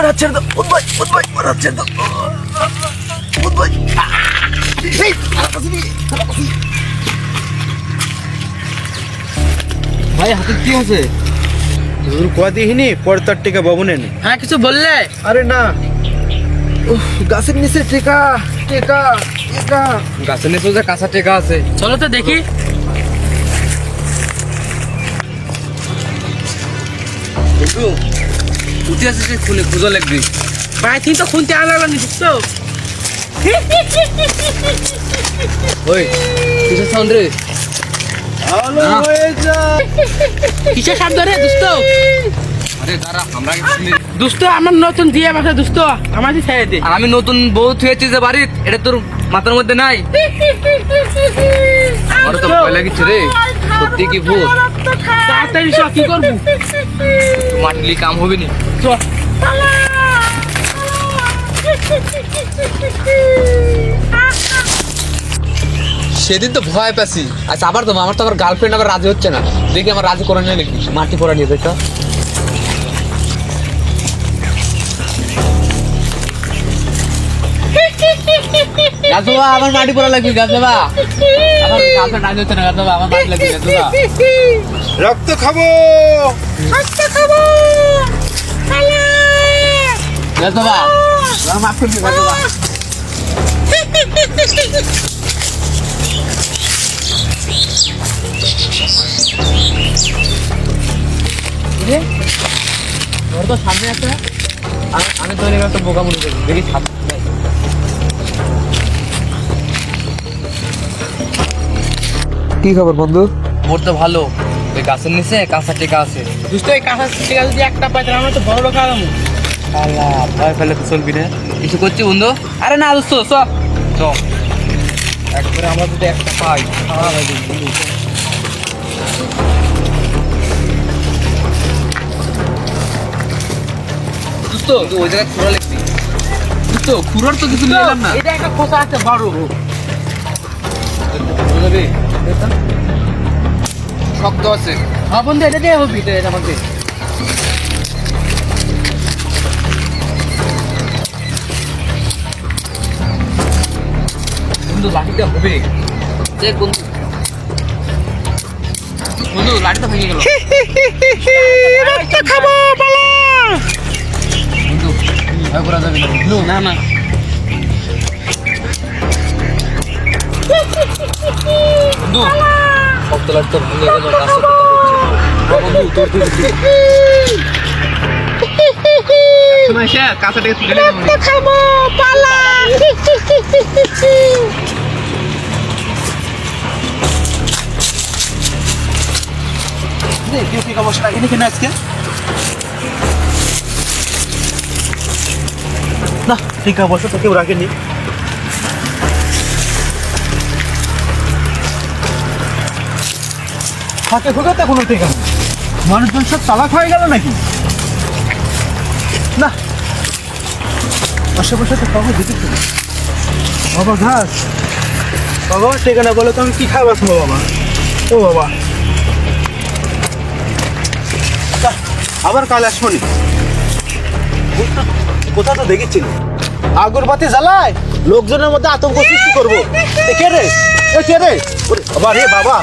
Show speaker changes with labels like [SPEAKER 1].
[SPEAKER 1] আমার হাত ছেড়ে দাও বুধ ভাই বুধ ভাই আমার হাত ছেড়ে দাও বুধ ভাই এই, আমার কাছে নিয়ে, আমার কাছে নিয়ে।
[SPEAKER 2] ভাই হাতে কি আছে
[SPEAKER 3] তোর কোয়া দিহিনি পরে তার টিকা ভবনে নে
[SPEAKER 2] হ্যাঁ কিছু বললে
[SPEAKER 1] আরে না উফ, গাছের নিচে টেকা টেকা টেকা
[SPEAKER 2] গাছের নিচে যে কাঁচা টেকা আছে চলো তো দেখি বন্ধু উঠে আসিস খুলে খুঁজো লাগবি। ভাই তুই তো খুনতে আলো নিছিস তো ওই কিসের সাউন্ড রে?
[SPEAKER 3] ভালো হয়ে যা।
[SPEAKER 4] কিসের শব্দ রে দুস্ত
[SPEAKER 2] আরে দাঁড়া আমরা
[SPEAKER 4] দুস্ত আমার নতুন দিয়ে মাথা দুস্ত আমার ছেড়ে
[SPEAKER 2] আমি নতুন বউ থুয়েছি যে বাড়িত এটা তোর মাথার মধ্যে নাই? আমার তো ভয় লাগিচ্ছে রে। সত্যি কি ভূত?
[SPEAKER 4] তাড়াতাড়ি সব কি করব?
[SPEAKER 2] মাটলি কাম হবে নি? সেদিন তো ভয় পাচ্ছি আচ্ছা আবার তো আমার তো আবার গার্লফ্রেন্ড আবার রাজি হচ্ছে না। দেখি আমার রাজি করে নেই নাকি মাটি পড়া নিয়ে দেখো গাছবা আমার মাটি পড়া লাগবে গাছবা আমার গার্লফ্রেন্ড রাজি হচ্ছে না গাছবা আমার মাটি লাগবে গাছবা
[SPEAKER 3] রক্ত খাব।
[SPEAKER 2] গাছবা আমার মাফ করে গাছবা ওর তো সামনে আছে। আমি- তো তো বোকা মনে করি দেখি সামনে
[SPEAKER 1] কি খবর বন্ধু?
[SPEAKER 2] ওর তো ভালো। ওই গাছের নিচে কাঁচা টেকা আছে।
[SPEAKER 4] দুস্ত এই কাঁচা টিকা যদি একটা পাই তাহলে আমরা তো বড় লোক আলাম
[SPEAKER 2] আল্লাহ ভয় ফেলে তো চলবি না। কিছু করছি বন্ধু? আরে না দোস্ত চ। চ। একবারে আমরা যদি একটা পাই দোস্ত তুই ওই জায়গায় খুঁড়া লিখবি। দোস্ত খুঁড়ার তো কিছু নিলাম না।
[SPEAKER 4] এটা একটা খোসা আছে বড়।
[SPEAKER 2] শক্ত আছে।
[SPEAKER 4] হ্যাঁ বন্ধু এটা দিয়ে হবি তো এটা আমাকে
[SPEAKER 2] বন্ধু লাঠিটা হবে। দেখ বন্ধু। বন্ধু লাঠিটা ভেঙে গেল।
[SPEAKER 4] রক্ত খাব পালা
[SPEAKER 2] বন্ধু ভয় করা যাবে না না না। বন্ধু শক্ত লাঠিটা ভেঙে গেল কাছে বন্ধু তোর তুই শোনা সে কাছে থেকে তুলে নিয়ে
[SPEAKER 4] খাব পালা
[SPEAKER 3] কেউ কি সমস্যা রাখেনি কেন আজকে না। ঠিক অবশ্য তো কেউ রাখেনি ফাঁকে ফুকে তো কোনো ঠিক আছে মানুষজন সব চালাক হয়ে গেল নাকি? না। আশেপাশে তো দেখেছি না। বাবা ঘাস। বাবা, ঠিকানা বলে তো আমি কি খাবার খাব বাবা? ও বাবা। আবার কাল আসবনি কোথা তো দেখেছিল? আগরবাতি জ্বালায়। লোকজনের মধ্যে আতঙ্ক সৃষ্টি করব। কে রে? কে রে? বাবা রে বাবা।